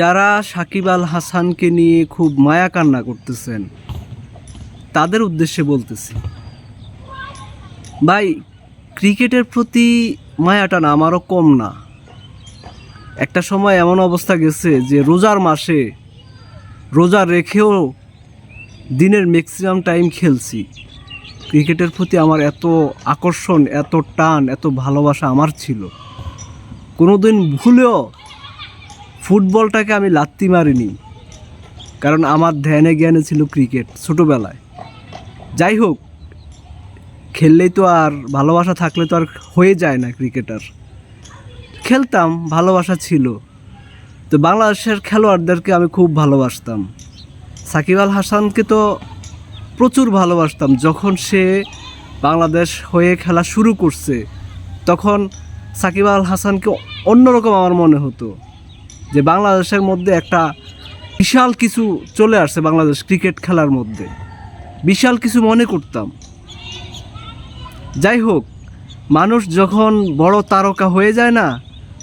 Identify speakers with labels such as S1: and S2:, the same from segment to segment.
S1: যারা সাকিব আল হাসানকে নিয়ে খুব মায়া কান্না করতেছেন, তাদের উদ্দেশ্যে বলতেছি। ভাই, ক্রিকেটের প্রতি মায়াটা না, আমারও কম না। একটা সময় এমন অবস্থা গেছে যে রোজার মাসে রোজা রেখেও দিনের ম্যাক্সিমাম টাইম খেলছি। ক্রিকেটের প্রতি আমার এত আকর্ষণ, এত টান, এত ভালোবাসা আমার ছিল। কোনোদিন ভুলেও ফুটবলটাকে আমি লাত্তি মারিনি। কারণ আমার ধ্যানে জ্ঞানে ছিল ক্রিকেট ছোটোবেলায়। যাই হোক, খেললেই তো আর ভালোবাসা থাকলে তো আর হয়ে যায় না ক্রিকেটার। খেলতাম, ভালোবাসা ছিল। তো বাংলাদেশের খেলোয়াড়দেরকে আমি খুব ভালোবাসতাম। সাকিব আল হাসানকে তো প্রচুর ভালোবাসতাম। যখন সে বাংলাদেশ হয়ে খেলা শুরু করছে, তখন সাকিব আল হাসানকে অন্যরকম আমার মনে হতো। যে বাংলাদেশের মধ্যে একটা বিশাল কিছু চলে আসছে বাংলাদেশ ক্রিকেট খেলার মধ্যে। বিশাল কিছু মনে করতাম। যাই হোক, মানুষ যখন বড় তারকা হয়ে যায় না,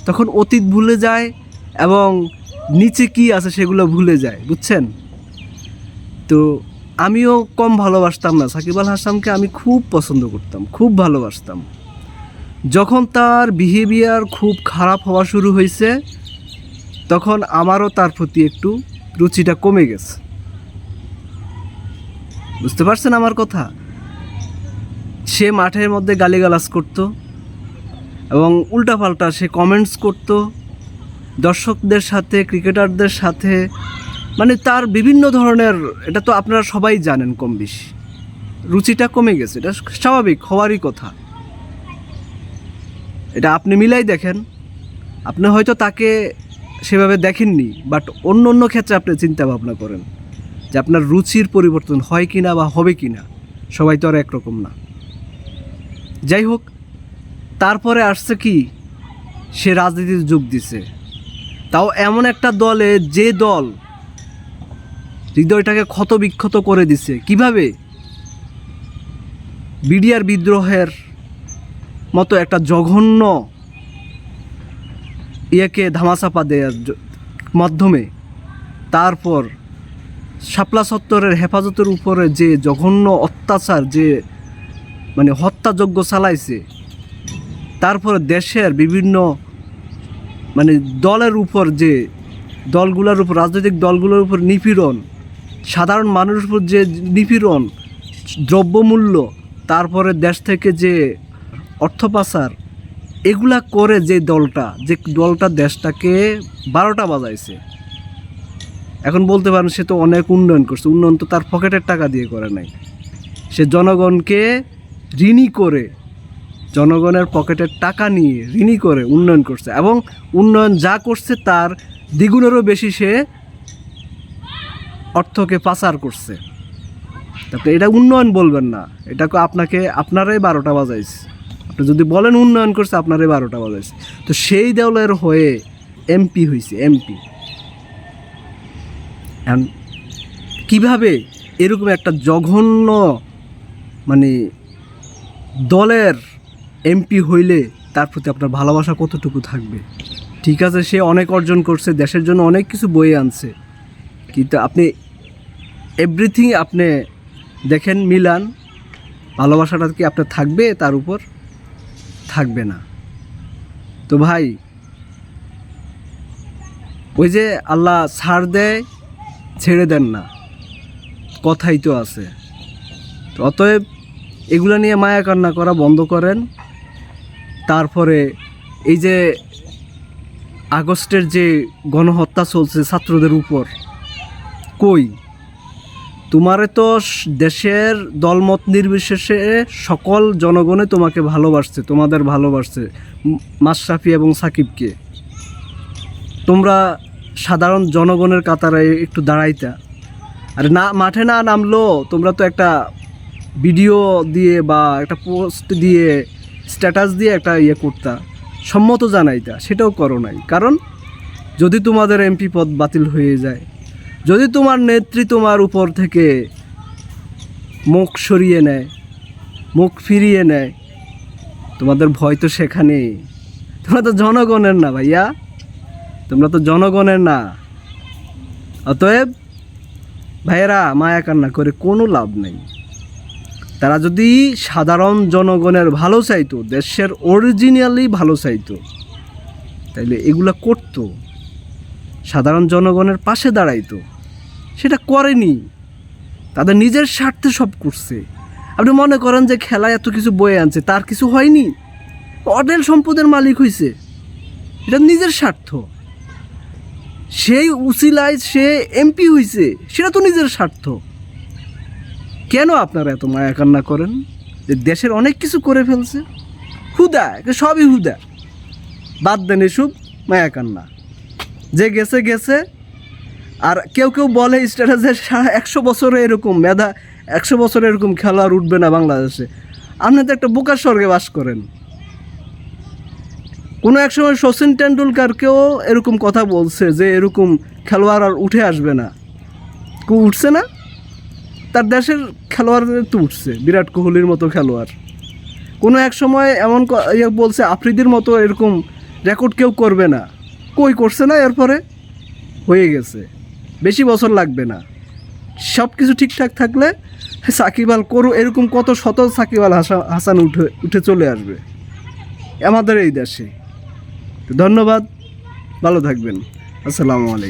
S1: তখন অতীত ভুলে যায় এবং নিচে কি আছে সেগুলো ভুলে যায়, বুঝছেন? তো আমিও কম ভালোবাসতাম না। সাকিব আল হাসানকে আমি খুব পছন্দ করতাম, খুব ভালোবাসতাম। যখন তার বিহেভিয়ার খুব খারাপ হওয়া শুরু হয়েছে তখন আমারও তার প্রতি একটু রুচিটা কমে গেছে। বুঝতে পারছেন আমার কথা? সে মাঠের মধ্যে গালিগালাজ করত এবং উল্টাপাল্টা সে কমেন্টস করত। দর্শকদের সাথে, ক্রিকেটারদের সাথে মানে তার বিভিন্ন ধরনের, এটা তো আপনারা সবাই জানেন কম বেশি। রুচিটা কমে গেছে, এটা স্বাভাবিক, হওয়ারই কথা। এটা আপনি মিলাই দেখেন। আপনি হয়তো তাকে সেভাবে দেখেননি বাট অন্য অন্য ক্ষেত্রে আপনি চিন্তা ভাবনা করেন যে আপনার রুচির পরিবর্তন হয় কি না বা হবে কি না সবাই তো আর একরকম না। যাই হোক, তারপরে আসছে কি, সে রাজনীতির যোগ দিছে। তাও এমন একটা দলে যে দল হৃদয়টাকে ক্ষত বিক্ষত করে দিছে। কীভাবে? বিডিআর বিদ্রোহের মতো একটা জঘন্য ইয়েকে ধামাচাপা দেওয়ার মাধ্যমে তারপর শাপলা সত্তরের হেফাজতের উপরে যে জঘন্য অত্যাচার, যে মানে হত্যাযজ্ঞ চালাইছে, তারপরে দেশের বিভিন্ন মানে দলের উপর যে দলগুলোর উপর, রাজনৈতিক দলগুলোর উপর নিপীড়ন, সাধারণ মানুষের উপর যে নিপীড়ন, দ্রব্যমূল্য, তারপরে দেশ থেকে যে অর্থ পাচার এগুলা করে যে দলটা যে দলটা দেশটাকে বারোটা বাজাইছে। এখন বলতে পারেন সে তো অনেক উন্নয়ন করছে। উন্নয়ন তো তার পকেটের টাকা দিয়ে করে নাই। সে জনগণকে ঋণী করে, জনগণের পকেটের টাকা নিয়ে ঋণী করে উন্নয়ন করছে এবং উন্নয়ন যা করছে তার দ্বিগুণেরও বেশি সে অর্থকে পাচার করছে। তারপরে এটা উন্নয়ন বলবেন না। এটাকে আপনাকে, আপনারাই বারোটা বাজাইছে। আপনি যদি বলেন উন্নয়ন করছে আপনারাই বারোটা বাজাইছে। তো সেই দলের হয়ে এমপি হয়েছে এমপি কীভাবে এরকম একটা জঘন্য মানে দলের এমপি হইলে তার প্রতি আপনার ভালোবাসা কতটুকু থাকবে? ঠিক আছে, সে অনেক অর্জন করছে, দেশের জন্য অনেক কিছু বয়ে আনছে। কিন্তু আপনি এভরিথিং আপনি দেখেন মিলান, ভালোবাসাটা কি আপনার থাকবে তার উপর? থাকবে না। তো ভাই, ওই যে আল্লাহ ছাড় দেয়, ছেড়ে দেন না। কথাই তো আছে। তো অতএব এগুলো নিয়ে মায়া কান্না করা বন্ধ করেন। তারপরে এই যে আগস্টের যে গণহত্যা চলছে ছাত্রদের উপর, কই? তোমারে তো দেশের দলমত নির্বিশেষে সকল জনগণে তোমাকে ভালোবাসছে, তোমাদের ভালোবাসছে মাশরাফি এবং সাকিবকে। তোমরা সাধারণ জনগণের কাতারে একটু দাঁড়াইতা। আর না, মাঠে না নামলো, তোমরা তো একটা ভিডিও দিয়ে বা একটা পোস্ট দিয়ে, স্ট্যাটাস দিয়ে একটা ইয়ে করতা, সম্মত জানাইতা, সেটাও করো নাই। কারণ যদি তোমাদের এমপি পদ বাতিল হয়ে যায় যদি তোমার নেত্রী তোমার উপর থেকে মুখ সরিয়ে নেয়, মুখ ফিরিয়ে নেয়, তোমাদের ভয় তো সেখানেই। তোমরা তো জনগণের না ভাইয়া। তোমরা তো জনগণের না। অতএব ভাইয়েরা, মায়া কান্না করে কোনো লাভ নেই। তারা যদি সাধারণ জনগণের ভালো চাইতো, দেশের অরিজিনালি ভালো চাইতো, তাইলে এগুলা করতো। সাধারণ জনগণের পাশে দাঁড়াইতো। সেটা করেনি। তাদের নিজের স্বার্থে সব করছে। আপনি মনে করেন যে খেলায় এত কিছু বয়ে আনছে, তার কিছু হয়নি? অডেল সম্পদের মালিক হয়েছে এটা নিজের স্বার্থ। সেই উসিলায় সে এমপি হয়েছে সেটা তো নিজের স্বার্থ। কেন আপনারা এত মায়া কান্না করেন? যে দেশের অনেক কিছু করে ফেলছে। হুদা সবই হুদা। বাদ দেন এসব মায়া কান্না। যে গেছে গেছে। আর কেউ কেউ বলে স্ট্যাটাসে সারা একশো বছরে এরকম মেধা, একশো বছরে এরকম খেলোয়াড় উঠবে না বাংলাদেশে। আপনি তো একটা বোকার স্বর্গে বাস করেন। কোনো এক সময় সচিন টেন্ডুলকারকেও এরকম কথা বলছে যে এরকম খেলোয়াড় আর উঠে আসবে না। কেউ উঠছে না? তার দেশের খেলোয়াড়দের তো উঠছে, বিরাট কোহলির মতো খেলোয়াড়। কোনো এক সময় এমন ইয়ে বলছে, আফ্রিদির মতো এরকম রেকর্ড কেউ করবে না। কই করছে না, এরপরে হয়ে গেছে। বেশি বছর লাগবে না। সব কিছু ঠিকঠাক থাকলে সাকিবাল করু এরকম কত শত সাকিবাল হাসা- হাসান উঠে উঠে চলে আসবে। আমাদের এই দেশে। ধন্যবাদ। ভালো থাকবেন। আসসালামু আলাইকুম।